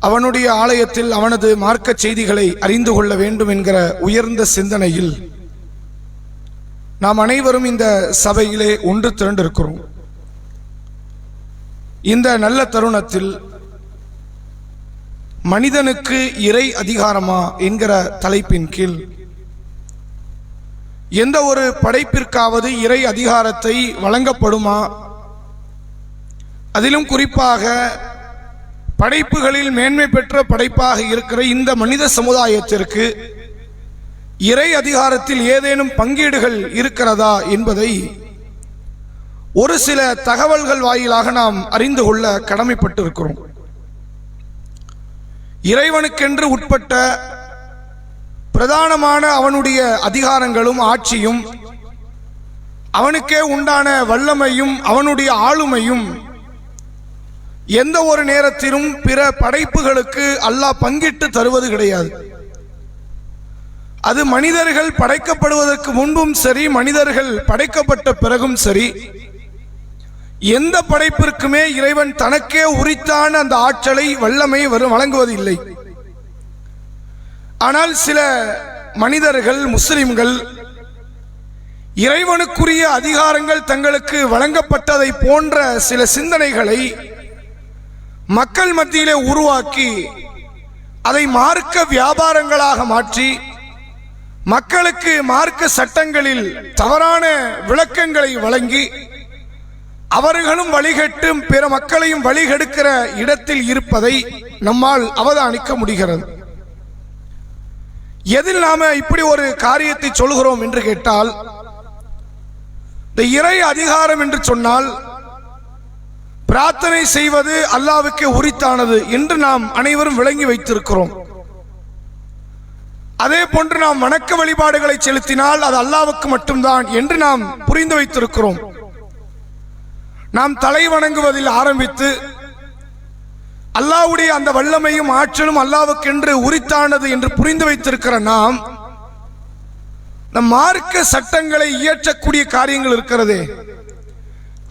அவனுடைய ஆலயத்தில் அவனது மார்க்கச் செய்திகளை அறிந்து கொள்ள வேண்டும் என்கிற உயர்ந்த சிந்தனையில் நாம் அனைவரும் இந்த சபையிலே ஒன்று திரண்டிருக்கிறோம். இந்த நல்ல தருணத்தில் மனிதனுக்கு இறை அதிகாரமா என்கிற தலைப்பின் கீழ் எந்த ஒரு படைப்பிற்காவது இறை அதிகாரத்தை வழங்கப்படுமா? அதிலும் குறிப்பாக படைப்புகளில் மேன்மை பெற்ற படைப்பாக இருக்கிற இந்த மனித சமுதாயத்திற்கு இறை அதிகாரத்தில் ஏதேனும் பங்கீடுகள் இருக்கிறதா என்பதை ஒரு சில தகவல்கள் வாயிலாக நாம் அறிந்து கொள்ள கடமைப்பட்டிருக்கிறோம். இறைவனுக்கென்று உட்பட்ட பிரதானமான அவனுடைய அதிகாரங்களும் ஆட்சியும் அவனுக்கே உண்டான வல்லமையும் அவனுடைய ஆளுமையும் எந்த ஒரு நேரத்திலும் பிற படைப்புகளுக்கு அல்லாஹ் பங்கிட்டு தருவது கிடையாது. அது மனிதர்கள் படைக்கப்படுவதற்கு முன்பும் சரி மனிதர்கள் படைக்கப்பட்ட பிறகும் சரி. எந்த படைப்பிற்குமே இறைவன் தனக்கே உரித்தான அந்த ஆற்றலை வல்லமை வரும் வழங்குவதில்லை. ஆனால் சில மனிதர்கள் முஸ்லிம்கள் இறைவனுக்குரிய அதிகாரங்கள் தங்களுக்கு வழங்கப்பட்டதை போன்ற சில சிந்தனைகளை மக்கள் மத்தியிலே உருவாக்கி அதை மார்க்க வியாபாரங்களாக மாற்றி மக்களுக்கு மார்க்க சட்டங்களில் தவறான விளக்கங்களை வழங்கி அவர்களும் வழிகட்டும் பிற மக்களையும் வழிகெடுக்கிற இடத்தில் இருப்பதை நம்மால் அவதானிக்க முடிகிறது. எதில் நாம இப்படி ஒரு காரியத்தை சொல்கிறோம் என்று கேட்டால் இந்த இறை அதிகாரம் என்று சொன்னால் பிரார்த்தனை செய்வது அல்லாவுக்கு உரித்தானது என்று நாம் அனைவரும் விளங்கி வைத்திருக்கிறோம். அதே போன்று நாம் வணக்க வழிபாடுகளை செலுத்தினால் அது அல்லாவுக்கு மட்டும்தான் என்று நாம் புரிந்து வைத்திருக்கிறோம். நாம் தலை வணங்குவதில் ஆரம்பித்து அல்லாவுடைய அந்த வல்லமையும் ஆற்றலும் அல்லாவுக்கென்று உரித்தானது என்று புரிந்து வைத்திருக்கிற நாம் நம் மார்க்க சட்டங்களை இயற்றக்கூடிய காரியங்கள் இருக்கிறதே.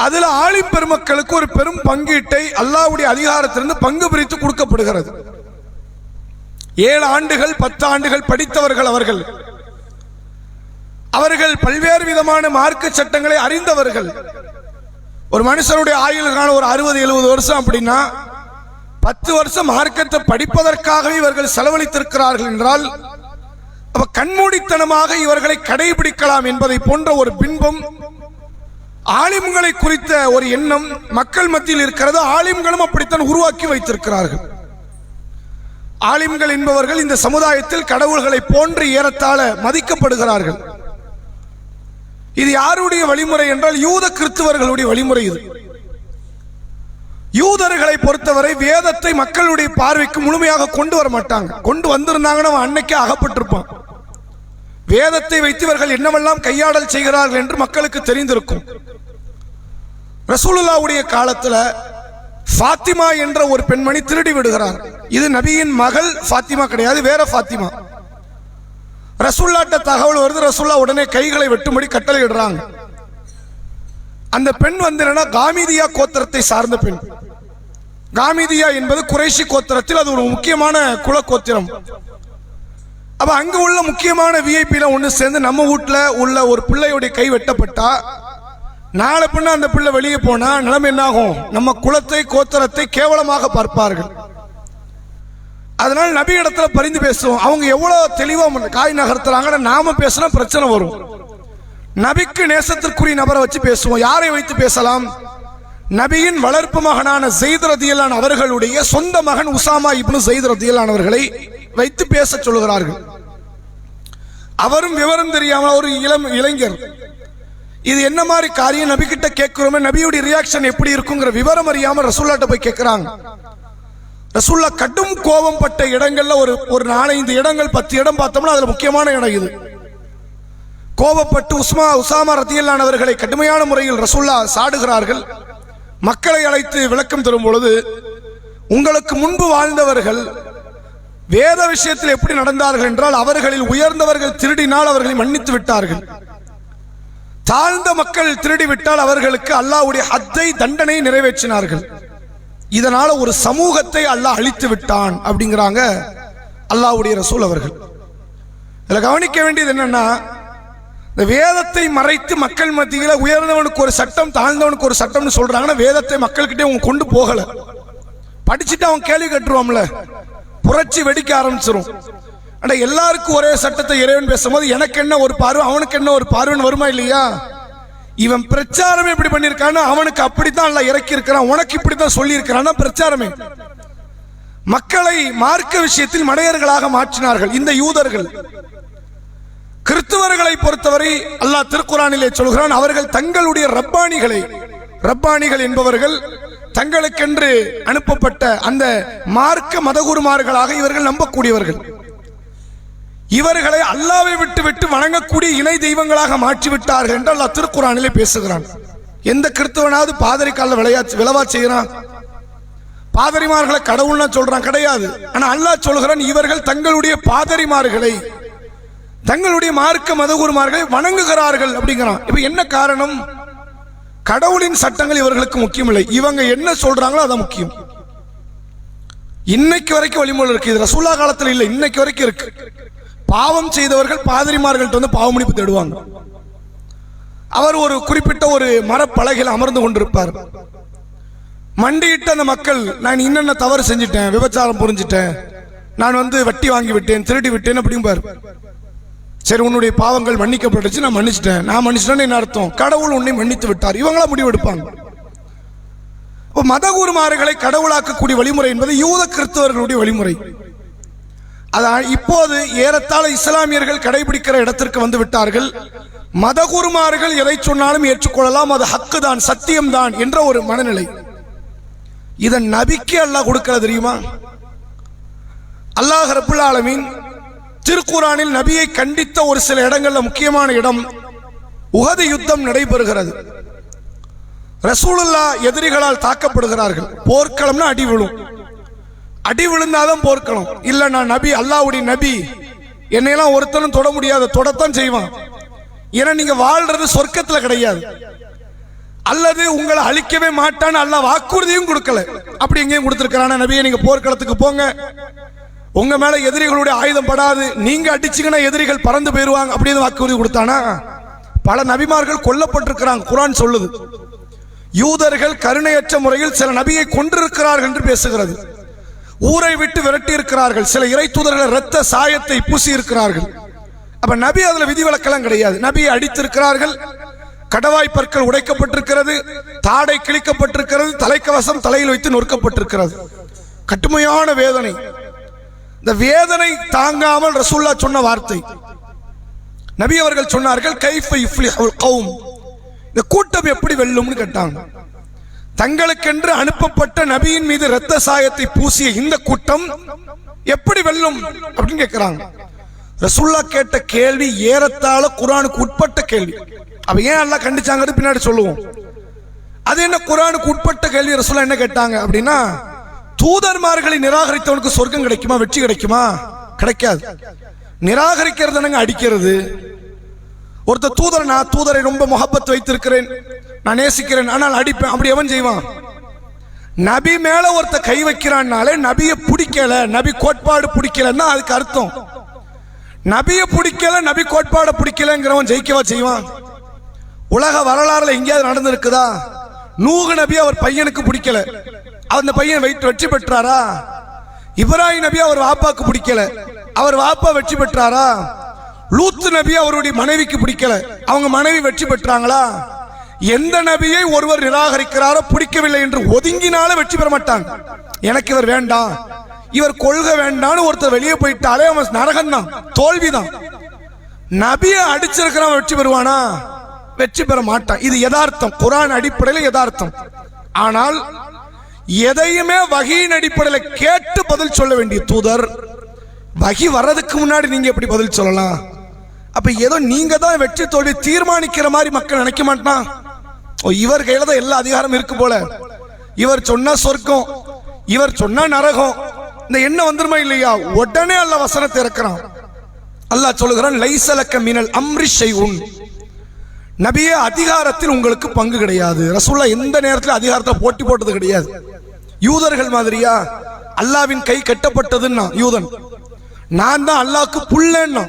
அதுல ஆளின் பெருமக்களுக்கு ஒரு பெரும் பங்கீட்டை அல்லாவுடைய அதிகாரத்திலிருந்து பங்கு பிரித்து கொடுக்கப்படுகிறது. ஏழு ஆண்டுகள் பத்து ஆண்டுகள் படித்தவர்கள் அவர்கள். அவர்கள் பல்வேறு விதமான மார்க்க சட்டங்களை அறிந்தவர்கள். ஒரு மனுஷனுடைய ஆயுள் காலம் ஒரு அறுபது எழுபது வருஷம் அப்படின்னா பத்து வருஷம் மார்க்கத்தை படிப்பதற்காகவே இவர்கள் செலவழித்திருக்கிறார்கள் என்றால் அப்ப கண்மூடித்தனமாக இவர்களை கடைபிடிக்கலாம் என்பதை போன்ற ஒரு பின்பம் ஆலிம்களை குறித்த ஒரு எண்ணம் மக்கள் மத்தியில் இருக்கிறது. ஆலிம்களும் அப்படித்தான் உருவாக்கி வைத்திருக்கிறார்கள். ஆலிம்கள் என்பவர்கள் இந்த சமுதாயத்தில் கடவுள்களை போன்று ஏறத்தாழ மதிக்கப்படுகிறார்கள். இது யாருடைய வழிமுறை என்றால் யூத கிறிஸ்துவர்களுடைய வழிமுறை இது. யூதர்களை பொறுத்தவரை வேதத்தை மக்களுடைய பார்வைக்கு முழுமையாக கொண்டு வர மாட்டாங்க. கொண்டு வந்திருந்தாங்கன்னா அவன் அன்னைக்கே அகப்பட்டிருப்பான். வேதத்தை வைத்து இவர்கள் என்னவெல்லாம் கையாடல் செய்கிறார்கள் என்று மக்களுக்கு தெரிந்திருக்கும். ரசூலுல்லாவுடைய காலத்துல ஃபாத்திமா என்ற ஒரு பெண்மணி திருடி விடுகிறார். இது நபியின் மகள் ஃபாத்திமா கிடையாது வேற ஃபாத்திமா. ரசூல்லாட்ட தகவல் வருது ரசூல்லா உடனே கைகளை வெட்டும்படி கட்டளையிடுறாங்க. அந்த பெண் வந்து என்னன்னா காமிதியா கோத்திரத்தை சார்ந்த பெண். காமிதியா என்பது குறைஷி கோத்திரத்தில் அது ஒரு முக்கியமான குல கோத்திரம் அப்ப அங்க உள்ள முக்கியமான விஐபில ஒன்று சேர்ந்து நம்ம வீட்டுல உள்ள ஒரு பிள்ளையுடைய கை வெட்டப்பட்டா நாளை பின்ன அந்த பிள்ளை வெளியே போனா நிலைமை என்னாகும்? நம்ம குலத்தை கோத்தரத்தை கேவலமாக பார்ப்பார்கள். அதனால நபி இடத்துல பரிந்து பேசுவோம். அவங்க எவ்வளவு தெளிவா காய் நகர்த்துறாங்கன்னு நாம பேசினா பிரச்சனை வரும். நபிக்கு நேசத்திற்குரிய நபரை வச்சு பேசுவோம். யாரை வைத்து பேசலாம்? நபியின் வளர்ப்பு மகனான ஜெயித் ரதியலான் அவர்களுடைய சொந்த மகன் உசாமா இப்னு ஜெயித் ரதியலான் அவர்களை வைத்து பேச சொல்லுகிறார்கள். அவரும் விவரம் தெரியாமல் ஒரு இளம் இளைஞர். இது என்ன மாதிரி காரியம் நபி கிட்ட கேட்கிறோமே நபியுடைய ரியாக்ஷன் எப்படி இருக்குங்கிற விவரம் அறியாமல் ரசூல்லாட்ட போய் கேட்கிறாங்க. ரசூல்லா கடும் கோபம் பட்ட இடங்கள்ல ஒரு ஒரு நாலஞ்சு இடங்கள் பத்து இடம் பார்த்தோம்னா அதுல முக்கியமான இடம் இது. கோபப்பட்டு உஸ்மா உசாமா ரத்தியல்லானவர்களை கடுமையான முறையில் ரசூல்லா சாடுகிறார்கள். மக்களை அழைத்து விளக்கம் தரும் பொழுது உங்களுக்கு முன்பு வாழ்ந்தவர்கள் வேத விஷயத்தில் எப்படி நடந்தார்கள் என்றால் அவர்களில் உயர்ந்தவர்கள் திருடினால் அவர்களை மன்னித்து விட்டார்கள். தாழ்ந்த மக்கள் திருடி விட்டால் அவர்களுக்கு அல்லாஹ்வுடைய ஹத்தை தண்டனை நிறைவேற்றினார்கள். இதனால ஒரு சமூகத்தை அல்லாஹ் அழித்து விட்டான் அப்படிங்கிறாங்க அல்லாஹ்வுடைய ரசூல் அவர்கள். இதில் கவனிக்க வேண்டியது என்னன்னா இந்த வேதத்தை மறைத்து மக்கள் மத்தியில் உயர்ந்தவனுக்கு ஒரு சட்டம் தாழ்ந்தவனுக்கு ஒரு சட்டம்னு சொல்றாங்கன்னா வேதத்தை மக்கள்கிட்டே அவங்க கொண்டு போகலை. படிச்சுட்டு அவன் கேள்வி கட்டுருவோம்ல புரட்சி வெடிக்க ஆரம்பிச்சிடும் ஆனால் எல்லாருக்கும் ஒரே சட்டத்தை இறைவன் பேசும்போது எனக்கு என்ன ஒரு பார்வை அவனுக்கு என்ன ஒரு பார்வைன்னு வருமா இல்லையா? இவன் பிரச்சாரமே இப்படி பண்ணியிருக்கான்னு அவனுக்கு அப்படித்தான் அல்ல இறக்கி இருக்கிறான் உனக்கு இப்படித்தான் சொல்லி பிரச்சாரமே. மக்களை மார்க்க விஷயத்தில் மடையர்களாக மாற்றினார்கள் இந்த யூதர்கள். கிறிஸ்தவர்களை பொறுத்தவரை அல்லாஹ் திருக்குறானிலே சொல்கிறான் அவர்கள் தங்களுடைய ரப்பானிகளை ரப்பானிகள் என்பவர்கள் தங்களுக்கென்று அனுப்பப்பட்ட அந்த மார்க்க மதகுருமார்களாக இவர்கள் நம்பக்கூடியவர்கள். இவர்களை அல்லாவை விட்டு விட்டு வணங்கக்கூடிய இணை தெய்வங்களாக மாற்றி விட்டார்கள் என்று அல்லாஹ் திருக்குறானிலே பேசுகிறான். எந்த கிறிஸ்தவனாவது பாதிரி காலில் விளையாச்சு விளவா செய்கிறான்? பாதிரிமார்களை கடவுள்னா சொல்றான் கிடையாது. ஆனா அல்லாஹ் சொல்கிறான் இவர்கள் தங்களுடைய பாதிரிமார்களை தங்களுடைய மார்க்க மதகுருமார்களை வணங்குகிறார்கள் அப்படிங்கிறான். இப்ப என்ன காரணம்? கடவுளின் சட்டங்கள் இவர்களுக்கு முக்கியம் இல்லை இவங்க என்ன சொல்றாங்களோ அதான் முக்கியம். இன்னைக்கு வரைக்கும் வழிமுறை இருக்கு. இது ரசூல்லா காலத்தில் இல்லை இன்னைக்கு வரைக்கும் இருக்கு. பாவம் செய்தவர்கள் பாதிரிமார்கள்ட்ட வந்து பாவ தேடுவாங்க. அவர் ஒரு குறிப்பிட்ட ஒரு மரப்பலகையில் அமர்ந்து கொண்டிருப்பார். மண்டியிட்ட அந்த மக்கள் நான் என்னென்ன தவறு செஞ்சிட்டேன் விபச்சாரம் புரிஞ்சிட்டேன் நான் வந்து வட்டி வாங்கி விட்டேன் திருடி விட்டேன் அப்படிம்பார். சரி உன்னுடைய பாவங்கள் மன்னிக்கப்பட்டுச்சு நான் மன்னிச்சிட்டேன். நான் மன்னிச்சிட்டேன்னு என்ன அர்த்தம்? கடவுள் உன்னை மன்னித்து விட்டார். இவங்களா முடிவெடுப்பாங்க. இப்போ மதகுருமார்களை கடவுளாக்கக்கூடிய வழிமுறை என்பது யூத கிறிஸ்தவர்களுடைய வழிமுறை. அதான் இப்போது ஏறத்தாழ இஸ்லாமியர்கள் கடைபிடிக்கிற இடத்திற்கு வந்து விட்டார்கள். மதகுருமார்கள் எதை சொன்னாலும் ஏற்றுக்கொள்ளலாம். அது ஹக்கு தான் சத்தியம் தான் என்ற ஒரு மனநிலை. இதன் நபிக்கு அல்லாஹ் கொடுக்கிறது தெரியுமா? அல்லாஹ் ரபுல் ஆலமீன் திருக்குறானில் நபியை கண்டித்த ஒரு சில இடங்கள்ல முக்கியமான இடம் உகது யுத்தம் நடைபெறுகிறது. ரசூலுல்லா எதிரிகளால் தாக்கப்படுகிறார்கள். போர்க்களம்னா அடி விழும். அடி விழுந்தாதான் போர்க்களம். இல்ல நான் நபி அல்லாஹ்வுடைய நபி. என்னையெல்லாம் ஒருத்தனும் தொட முடியாது தொடத்தான் செய்வான். ஏன்னா நீங்க வாழ்றது சொர்க்கத்துல கிடையாது. அல்லது உங்களை அழிக்கவே மாட்டான்னு அல்லாஹ் வாக்குறுதியும் கொடுக்கல. அப்படி எங்கேயும் கொடுத்துருக்கிறான. நபியை நீங்க போர்க்களத்துக்கு போங்க. உங்க மேல எதிரிகளுடைய ஆயுதம் படாது. நீங்க அடிச்சீங்கன்னா எதிரிகள் பறந்து போயிருவாங்க. அப்படின்னு வாக்குறுதி கொடுத்தானா? பல நபிமார்கள் கொல்லப்பட்டிருக்கிறாங்க. குரான் சொல்லுது. யூதர்கள் கருணையற்ற முறையில் சில நபியை கொன்றிருக்கிறார்கள் என்று பேசுகிறது. ஊரை விட்டு விரட்டி இருக்கிறார்கள் சில இறை தூதர்கள் இரத்த சாயத்தை பூசி இருக்கிறார்கள் அப்ப நபி அதுல விதிவிலக்கெல்லாம் கிடையாது. நபியை அடித்திருக்கிறார்கள். கடவாய் பற்கள் உடைக்கப்பட்டிருக்கிறது. தாடை கிழிக்கப்பட்டிருக்கிறது. தலைக்கவசம் தலையில் வைத்து நொறுக்கப்பட்டிருக்கிறது. கட்டுமையான வேதனை. இந்த வேதனை தாங்காமல் ரசூல்லா சொன்ன வார்த்தை. நபி அவர்கள் சொன்னார்கள் கைஃப கௌம் இந்த கூட்டம் எப்படி வெல்லும்னு கேட்டாங்க. தங்களுக்கென்று அனுப்பப்பட்ட நபியின் மீது இரத்த சாயத்தை பூசிய இந்த கூட்டம் எப்படி வெல்லும் அப்படின்னு கேட்கிறாங்க ரசுல்லா கேட்ட கேள்வி ஏறத்தாழ குரானுக்கு உட்பட்ட கேள்வி. அவ ஏன் எல்லாம் கண்டிச்சாங்கன்னு பின்னாடி சொல்லுவோம். அது என்ன குரானுக்கு உட்பட்ட கேள்வி? ரசுல்லா என்ன கேட்டாங்க அப்படின்னா தூதர்மார்களை நிராகரித்தவனுக்கு சொர்க்கம் கிடைக்குமா? வெற்றி கிடைக்குமா? கிடைக்காது. நிராகரிக்கிறது என்னங்க அடிக்கிறது. ஒருத்தர் தூதர் நான் தூதரை ரொம்ப முகப்பத் வைத்திருக்கிறேன். நான் நேசிக்கிறேன். ஆனால் அடிப்பேன். அப்படி எவன் செய்வான்? நபி மேல ஒருத்த கை வைக்கிறான்னாலே நபியை பிடிக்கல. நபி கோட்பாடு பிடிக்கலன்னா அதுக்கு அர்த்தம். நபியை பிடிக்கல நபி கோட்பாடை பிடிக்கலங்கிறவன் ஜெயிக்கவா செய்வான்? உலக வரலாறுல எங்கேயாவது நடந்திருக்குதா? நூகு நபி அவர் பையனுக்கு பிடிக்கல. அந்த பையன் வெற்றி வெற்றி பெற்றாரா? இப்ராஹிம் நபி அவர் வாப்பாக்கு பிடிக்கல. அவர் வாப்பா வெற்றி பெற்றாரா? லூத்து நபி அவருடைய மனைவிக்கு பிடிக்கல. அவங்க மனைவி வெற்றி பெற்றாங்களா? எந்த நபியை ஒருவர் நிராகரிக்கிறாரோ பிடிக்கவில்லை என்று ஒதுங்கினாலே வெற்றி பெற மாட்டாங்க. எனக்கு இவர் வேண்டாம். இவர் கொள்கை வேண்டாம்னு ஒருத்தர் வெளியே போயிட்டாலே அவன் நரகம் தான் தோல்விதான். நபியை அடிச்சிருக்கிறவன் வெற்றி பெறுவானா? வெற்றி பெற மாட்டான். இது யதார்த்தம். குரான் அடிப்படையில் யதார்த்தம். ஆனால் எதையுமே வகையின் அடிப்படையில் கேட்டு பதில் சொல்ல வேண்டிய தூதர். வகி வர்றதுக்கு முன்னாடி நீங்க எப்படி பதில் சொல்லலாம்? அப்ப ஏதோ நீங்க தான் வெற்றி தோல்வி தீர்மானிக்கிற மாதிரி மக்கள் நினைக்க மாட்டான்? ஓ இவர் கையில தான் எல்லா அதிகாரம் இருக்கு போல. இவர் சொன்னா சொர்க்கம் இவர் சொன்னா நரகம் இந்த எண்ணம் வந்துருமா இல்லையா? உடனே அல்ல வசனத்தை இறக்குறான். அல்லாஹ் சொல்லுகிறான் லைசலக்க மினல் அம்ரிஷை உன் நபியே அதிகாரத்தில் உங்களுக்கு பங்கு கிடையாது. ரசூல்லா எந்த நேரத்தில் அதிகாரத்தில் போட்டி போட்டது கிடையாது. யூதர்கள் மாதிரியா? அல்லாவின் கை கட்டப்பட்டதுன்னா யூதன். நான் தான் அல்லாவுக்கு புள்ளேன்னா.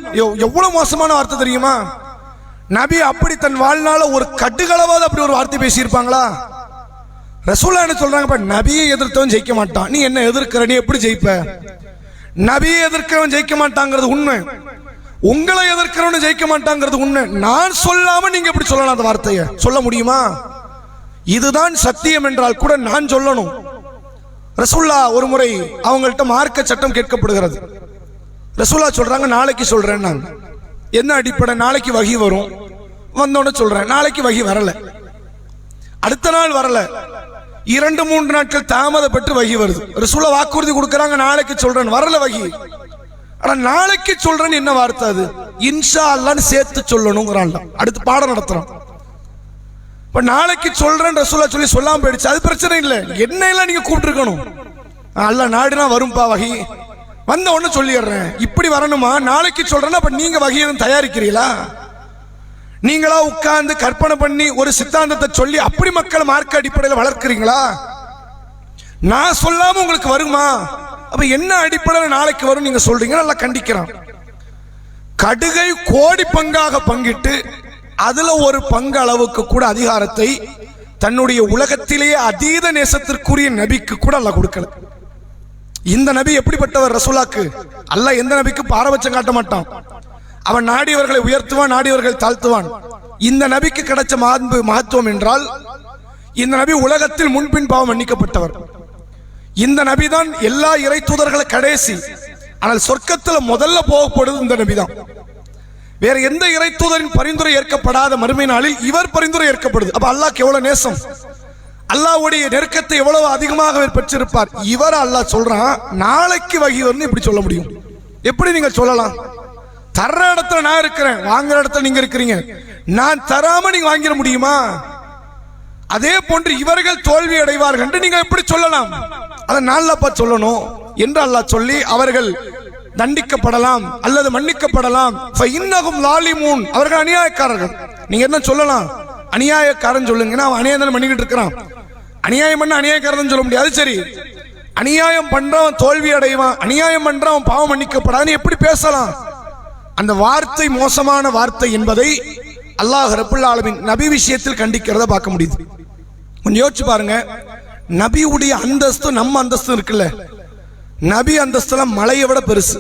எவ்வளவு மோசமான வார்த்தை தெரியுமா? நபி அப்படி தன் வாழ்நாள ஒரு கட்டுகளவாவது அப்படி ஒரு வார்த்தை பேசியிருப்பாங்களா? ரசூலா என்ன சொல்றாங்க நபியை எதிர்த்தவன் ஜெயிக்க மாட்டான். நீ என்ன எதிர்க்கிற நீ எப்படி ஜெயிப்ப? நபியை எதிர்க்கிறவன் ஜெயிக்க மாட்டாங்கிறது உண்மை. உங்களை எதிர்க்கிறவன் ஜெயிக்க மாட்டாங்கிறது உண்மை. நான் சொல்லாம நீங்க எப்படி சொல்லலாம் அந்த வார்த்தையை. சொல்ல முடியுமா? இதுதான் சத்தியம் என்றால் கூட நான் சொல்லணும். ரசூல்லா ஒரு முறை அவங்கள்ட்ட மார்க்க சட்டம் கேட்கப்படுகிறது. ரசூல்லா சொல்றாங்க நாளைக்கு சொல்றேன் நான். என்ன அடிப்படை? நாளைக்கு வகி வரும். வந்தோடனே சொல்றேன் நாளைக்கு வகி வரல. அடுத்த நாள் வரல. இரண்டு மூன்று நாட்கள் தாமதப்பட்டு வகி வருது. ரசூலா வாக்குறுதி கொடுக்கறாங்க நாளைக்கு சொல்றேன். வரல வகி. ஆனா நாளைக்கு சொல்றேன்னு என்ன வார்த்தை அது? இன்ஷா அல்லான்னு சேர்த்து சொல்லணுங்கிறான் அடுத்து பாடம் நடத்துறான். இப்போ நாளைக்கு சொல்றேன் ரசூலா சொல்லி சொல்லாமல் போயிடுச்சு. அது பிரச்சனை இல்லை. என்ன எல்லாம் கூப்பிட்டுருக்கணும். அல்ல நாடுனா வரும்பா வகி. வந்த உடனே சொல்லிடுறேன். இப்படி வரணுமா? நாளைக்கு சொல்கிறேன்னா அப்போ நீங்கள் வகை எதுவும் தயாரிக்கிறீங்களா? நீங்களா உட்கார்ந்து கற்பனை பண்ணி ஒரு சித்தாந்தத்தை சொல்லி அப்படி மக்களை மார்க்க அடிப்படையில் வளர்க்குறீங்களா? நான் சொல்லாம உங்களுக்கு வருமா? அப்ப என்ன அடிப்படையில் நாளைக்கு வரும் நீங்க சொல்றீங்க நல்லா கண்டிக்கிறான். கடுகை கோடி பங்காக பங்கிட்டு அதுல ஒரு பங்கு அளவுக்கு கூட அதிகாரத்தை தன்னுடைய உலகத்திலேயே அதீத நேசத்திற்குரிய நபிக்கு கூட அல்ல கொடுக்கல. இந்த நபி எப்படிப்பட்டவர் ரசூலாக்கு? அல்ல எந்த நபிக்கு பாரபட்சம் காட்ட மாட்டான். அவன் நாடியவர்களை உயர்த்துவான் நாடியவர்கள் தாழ்த்துவான். இந்த நபிக்கு கிடைச்ச மாண்பு மகத்துவம் என்றால் இந்த நபி உலகத்தில் முன்பின் பாவம் மன்னிக்கப்பட்டவர். இந்த நபி தான் எல்லா இறை தூதர்களை கடைசி ஆனால் சொர்க்கத்தில் முதல்ல போகப்படுவது இந்த நபி தான் வேற எந்த இறை தூதரின் பரிந்துரை ஏற்கப்படாத மறுமை நாளில் இவர் பரிந்துரை ஏற்கப்படுது. அப்ப அல்லாஹ் எவ்வளவு நேசம்? அல்லாஹ்வுடைய நெருக்கத்தை எவ்வளவு அதிகமாக பெற்றிருப்பார்? இவர் அல்லாஹ் சொல்றான் நாளைக்கு வகிவர்னு இப்படி சொல்ல முடியும். எப்படி நீங்க சொல்லலாம்? தர்ற இடத்துல நான் இருக்கிறேன் வாங்குற இடத்துல நீங்க இருக்கிறீங்க. நான் தராம நீங்க வாங்கிட முடியுமா? அதே போன்று இவர்கள் தோல்வி அடைவார்கள் என்று நீங்க எப்படி சொல்லலாம்? அதை நான்லப்பா சொல்லணும் என்று அல்லாஹ் சொல்லி அவர்கள் தண்டிக்கப்படலாம் அல்லது மன்னிக்கப்படலாம். இன்னகும் லாலிமூன். அவர்கள் அநியாயக்காரர்கள். நீங்க என்ன சொல்லலாம்? அநியாயக்காரன் சொல்லுங்க. அவன் அநியாயம் தானே பண்ணிக்கிட்டு இருக்கிறான். அநியாயம் பண்ண அநியாயக்காரன் சொல்ல முடியாது. சரி. அநியாயம் பண்றவன் தோல்வி அடைவான். அநியாயம் பண்றவன் பாவம் மன்னிக்கப்படாதுன்னு எப்படி பேசலாம்? அந்த வார்த்தை மோசமான வார்த்தை என்பதை அல்லாஹ் ரபுல் ஆலமின் நபி விஷயத்தில் கண்டிக்கிறத பார்க்க முடியுது. கொஞ்சம் யோசிச்சு பாருங்க. நபியுடைய அந்தஸ்தும் நம்ம அந்தஸ்தும் இருக்குல்ல. நபி அந்தஸ்துலாம் மலையை விட பெருசு.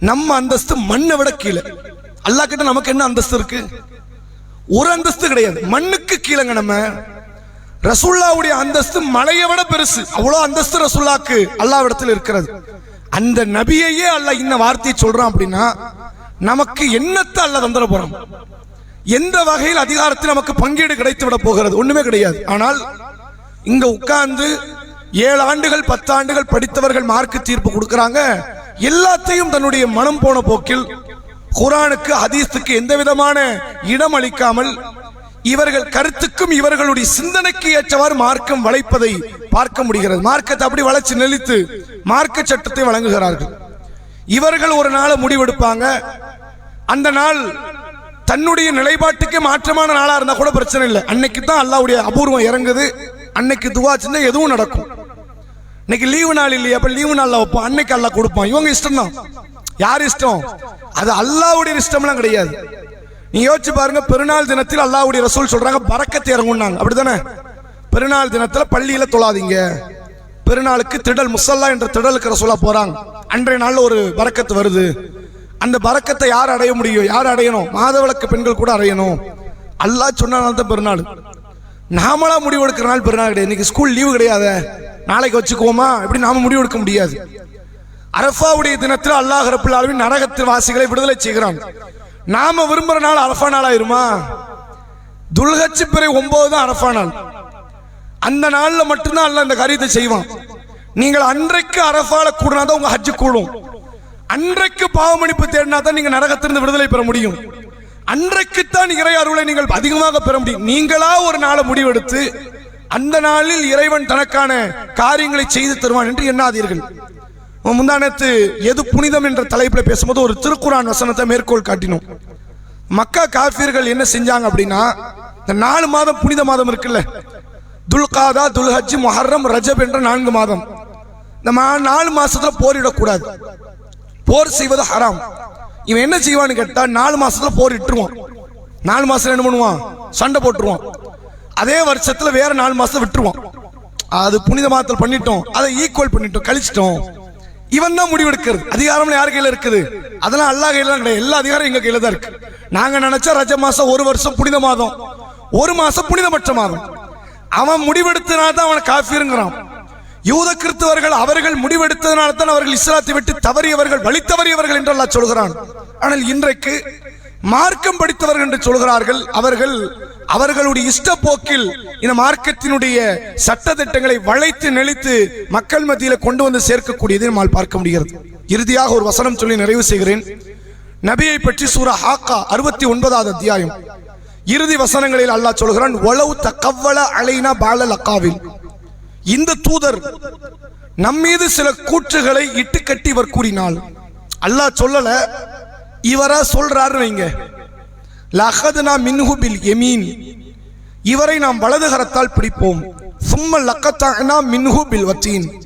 நம்ம அந்தஸ்து மண்ணை விட கீழே. அல்லாஹ் கிட்ட நமக்கு என்ன அந்தஸ்து இருக்கு? ஒரு அந்தஸ்து கிடையாது. மண்ணுக்கு கீழங்க நம்ம. ரசுல்லாவுடைய அந்தஸ்து மலையை விட பெருசு. அவ்வளோ அந்தஸ்து ரசுல்லாக்கு அல்லாவிடத்தில் இருக்கிறது. அந்த நபியையே அல்லாஹ் இன்ன வார்த்தையை சொல்றான் அப்படின்னா நமக்கு என்னத்தை அல்ல தந்துட போறோம் எந்த வகையில் அதிகாரத்தில் நமக்கு பங்கீடு கிடைத்து விட போகிறது? ஒண்ணுமே கிடையாது. ஆனால் இங்க உட்கார்ந்து ஏழு ஆண்டுகள் பத்தாண்டுகள் படித்தவர்கள் மார்க்கு தீர்ப்பு கொடுக்கறாங்க. எல்லாத்தையும் தன்னுடைய மனம் போன போக்கில் குரானுக்கு ஹதீஸுக்கு எந்த விதமான இடம் அளிக்காமல் இவர்கள் கருத்துக்கும் இவர்களுடைய சிந்தனைக்கு ஏற்றவாறு மார்க்கம் வளைப்பதை பார்க்க முடிகிறது. மார்க்கத்தை அப்படி வளைச்சு நெளித்து மார்க்க சட்டத்தை வழங்குகிறார்கள். இவர்கள் ஒரு நாளை முடிவெடுப்பாங்க. அந்த நாள் தன்னுடைய நிலைப்பாட்டுக்கே மாற்றமான நாளா இருந்தா கூட பிரச்சனை இல்லை. அன்னைக்கு தான் அல்லாவுடைய அபூர்வம் இறங்குது. அன்னைக்கு துவா சின்ன எதுவும் நடக்கும். இன்னைக்கு லீவு நாள் இல்லையா அப்ப லீவு நாள்ல வைப்போம். அன்னைக்கு அல்லா கொடுப்பான். இவங்க இஷ்டம் தான் யார் இஷ்டம்? அது அல்லாவுடைய இஷ்டம்லாம் கிடையாது. நீ யோசிச்சு பாருங்க பெருநாள் தினத்தில் அல்லாவுடைய ரசூல் சொல்றாங்க பறக்கத்தை இறங்குனாங்க அப்படித்தானே பெருநாள் தினத்துல பள்ளியில தொழாதீங்க. பெருநாளுக்கு திடல் முசல்லா என்ற திடலுக்கு ரசூலா போறாங்க. அன்றைய நாள்ல ஒரு பறக்கத்து வருது. அந்த பறக்கத்தை யார் அடைய முடியும்? யார் அடையணும்? மாதவிளக்கு பெண்கள் கூட அடையணும். அல்லாஹ் சொன்னால் தான் பெருநாள். நாமளா முடிவு எடுக்கிற நாள் பெருநாள் கிடையாது. இன்னைக்கு ஸ்கூல் லீவு கிடையாது. நாளைக்கு வச்சுக்குவோமா? இப்படி நாம முடிவெடுக்க முடியாது? அரஃபாவுடைய தினத்தில் அல்லாஹ் ரப்புல் ஆலமின் நரகத்து வாசிகளை விடுதலை செய்கிறான். நாம விரும்புற நாள் அரஃபா நாள் ஆயிருமா துல்ஹஜ் பிறை ஒன்பது தான் அரஃபா நாள். அந்த நாளில் மட்டும்தான் அல்ல அந்த காரியத்தை செய்வான். நீங்கள் அன்றைக்கு அரஃபால கூடினாதான் உங்க ஹஜ்ஜு கூடும். அன்றைக்கு பாவமணிப்பு தேடினா தான் நீங்க நரகத்திலிருந்து விடுதலை பெற முடியும். அன்றைக்குத்தான் இறை அருளை நீங்கள் அதிகமாக பெற முடியும். நீங்களா ஒரு நாளை முடிவெடுத்து அந்த நாளில் இறைவன் தனக்கான காரியங்களை செய்து தருவான் என்று எண்ணாதீர்கள். முந்தானத்து எது புனிதம் என்ற தலைப்பில் பேசும்போது ஒரு திருக்குறான் வசனத்தை மேற்கோள் காட்டினோம். மக்கா காஃபியர்கள் என்ன செஞ்சாங்க அப்படின்னா இந்த நாலு மாதம் புனித மாதம் இருக்குல்ல துல்காதா துல்ஹஜ் முஹர்ரம் ரஜப் என்ற நான்கு மாதம். இந்த மா- நாலு மாசத்துல போரிடக்கூடாது. போர் செய்வது ஹராம். இவன் என்ன செய்வான்னு கேட்டா நாலு மாசத்துல போர் இட்டுருவான். நாலு மாசத்துல என்ன பண்ணுவான்? சண்டை போட்டுருவான். அதே வருஷத்துல வேற நாலு மாசம் விட்டுருவான் அது புனித மாதத்தில் பண்ணிட்டோம். அதை ஈக்குவல் பண்ணிட்டோம். கழிச்சிட்டோம். இவன் தான் முடிவெடுக்கிறது. அதிகாரம் யார் கையில இருக்குது? அதெல்லாம் அல்லாஹ் கையில கிடையாது. எல்லா அதிகாரம் எங்க கையில தான் இருக்கு. நாங்க நினைச்சா ரஜ மாசம் ஒரு வருஷம் புனித மாதம். ஒரு மாசம் புனிதமற்ற மாதம். அவன் முடிவெடுத்தனால தான் அவனை காஃபிருங்கிறான். யூத கிறிஸ்தவர்கள் அவர்கள் முடிவெடுத்ததனால தான் அவர்கள் இஸ்லாத்தை விட்டு தவறியவர்கள் வழி தவறியவர்கள் என்று சொல்கிறான். ஆனால் இன்றைக்கு மார்க்கம் படித்தவர்கள் என்று சொல்கிறார்கள் அவர்கள் அவர்களுடைய இஷ்ட போக்கில் இந்த மார்க்கத்தினுடைய சட்ட திட்டங்களை வளைத்து நெளித்து மக்கள் மத்தியில கொண்டு வந்து சேர்க்கக்கூடியதை நம்மால் பார்க்க முடிகிறது. இறுதியாக ஒரு வசனம் சொல்லி நிறைவு செய்கிறேன். நபியை பற்றி சூரா ஹாக்கா அறுபத்தி ஒன்பதாவது அத்தியாயம். இறுதி வசனங்களில் அல்லாஹ் சொல்கிறான் ஒளவு தக்கவல அலைனா பால லக்காவில். இந்த தூதர் நம்மீது சில கூற்றுகளை இட்டுக்கட்டி இவர் கூறினாள். அல்லாஹ் சொல்லல இவரா சொல்றாரு வைங்க. லஹதுனா மின்ஹுபில் எமீன் இவரை நாம் வலது கரத்தால் பிடிப்போம். சும்ம லக்கத்தானா மின்ஹுபில் பில்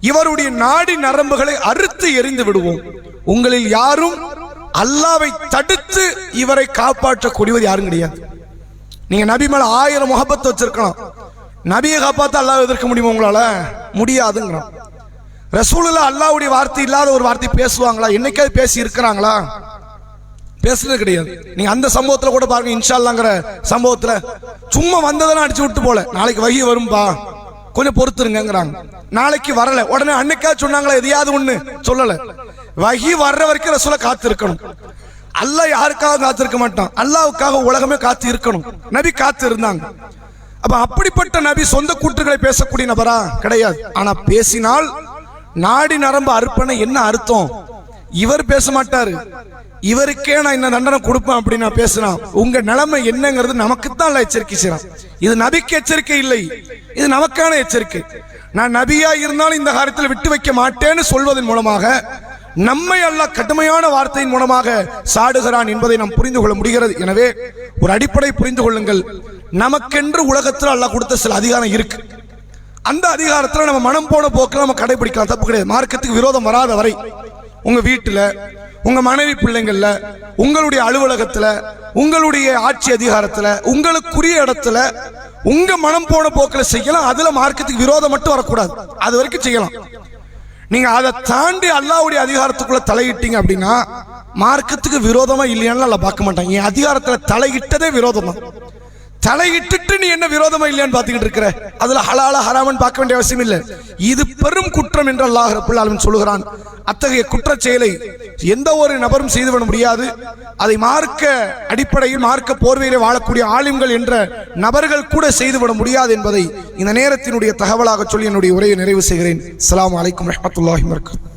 இவருடைய நாடி நரம்புகளை அறுத்து எறிந்து விடுவோம். உங்களில் யாரும் அல்லாவை தடுத்து இவரை காப்பாற்றக்கூடியவர் யாரும் கிடையாது. நீங்க நபி மேல ஆயிரம் முகப்பத்து வச்சிருக்கலாம். நபியை காப்பாற்ற அல்லாஹ் எதிர்க்க முடியுமா உங்களால? முடியாதுங்கிறான். ரசூலில் அல்லாஹ்வுடைய வார்த்தை இல்லாத ஒரு வார்த்தை பேசுவாங்களா? என்னைக்காவது பேசி இருக்கிறாங்களா? பேசுனது கிடையாது. நீங்க அந்த சம்பவத்துல கூட பாருங்க இன்ஷால்லாங்கிற சம்பவத்துல. சும்மா வந்ததெல்லாம் அடிச்சு விட்டு போல. நாளைக்கு வகி வரும்பா. கொஞ்சம் பொறுத்துருங்கிறாங்க நாளைக்கு வரல. உடனே அன்னைக்கா சொன்னாங்களா? எதையாவது ஒண்ணு சொல்லல. வகி வர்ற வரைக்கும் ரசூலை காத்து இருக்கணும் அல்லாஹ் யாருக்காக காத்திருக்க மாட்டான்? அல்லாவுக்காக உலகமே காத்து இருக்கணும். நபி காத்து இருந்தாங்க. அப்ப அப்படிப்பட்ட நபி சொந்த கூற்றுகளை பேசக்கூடிய நபரா? கிடையாது. ஆனா பேசினால் நாடி நரம்பு அறுப்பனை என்ன அர்த்தம்? இவர் பேச மாட்டாரு. இவருக்கே நான் இந்த தண்டனை கொடுப்பேன் அப்படின்னு நான் பேசினா உங்க நிலைமை என்னங்கிறது நமக்கு தான் எச்சரிக்கை செய்யறான். இது நபிக்கு எச்சரிக்கை இல்லை. இது நமக்கான எச்சரிக்கை. நான் நபியா இருந்தாலும் இந்த காரியத்தில் விட்டு வைக்க மாட்டேன்னு சொல்வதன் மூலமாக நம்மை அல்ல கடுமையான வார்த்தையின் மூலமாக சாடுகிறான் என்பதை நாம் புரிந்து கொள்ள முடிகிறது. எனவே ஒரு அடிப்படை புரிந்து கொள்ளுங்கள். நமக்கென்று உலகத்தில் அல்லாஹ் கொடுத்த சில அதிகாரம் இருக்கு. அந்த அதிகாரத்தில் நம்ம மனம் போன போக்கில் நம்ம கடைபிடிக்கலாம். தப்பு கிடையாது. மார்க்கத்துக்கு விரோதம் வராத வரை உங்கள் வீட்டில் உங்கள் மனைவி பிள்ளைங்களில் உங்களுடைய அலுவலகத்தில் உங்களுடைய ஆட்சி அதிகாரத்தில் உங்களுக்குரிய இடத்துல உங்கள் மனம் போன போக்கில் செய்யலாம். அதில் மார்க்கத்துக்கு விரோதம் மட்டும் வரக்கூடாது. அது வரைக்கும் செய்யலாம். நீங்கள் அதை தாண்டி அல்லாஹ்வுடைய அதிகாரத்துக்குள்ளே தலையிட்டீங்க அப்படின்னா மார்க்கத்துக்கு விரோதமாக இல்லையான்னு நல்லா பார்க்க மாட்டாங்க என் அதிகாரத்தில் தலையிட்டதே விரோதம் தான் தலையிட்டு நீ என்ன விரோதமா இல்லையான்னு பார்த்துக்கிட்டு இருக்கிற. அதுல ஹலால ஹராமன் பார்க்க வேண்டிய அவசியம் இல்லை. இது பெரும் குற்றம் என்று அல்லாஹ் ரப்புல் சொல்லுகிறான். அத்தகைய குற்ற செயலை எந்த ஒரு நபரும் செய்துவிட முடியாது. அதை மார்க்க அடிப்படையில் மார்க்க போர்வையிலே வாழக்கூடிய ஆலிம்கள் என்ற நபர்கள் கூட செய்துவிட முடியாது என்பதை இந்த நேரத்தினுடைய தகவலாக சொல்லி என்னுடைய உரையை நிறைவு செய்கிறேன். அஸ்ஸலாமு வலைக்கம் ரஹமத்துல்லாஹி வபரகாத்துஹு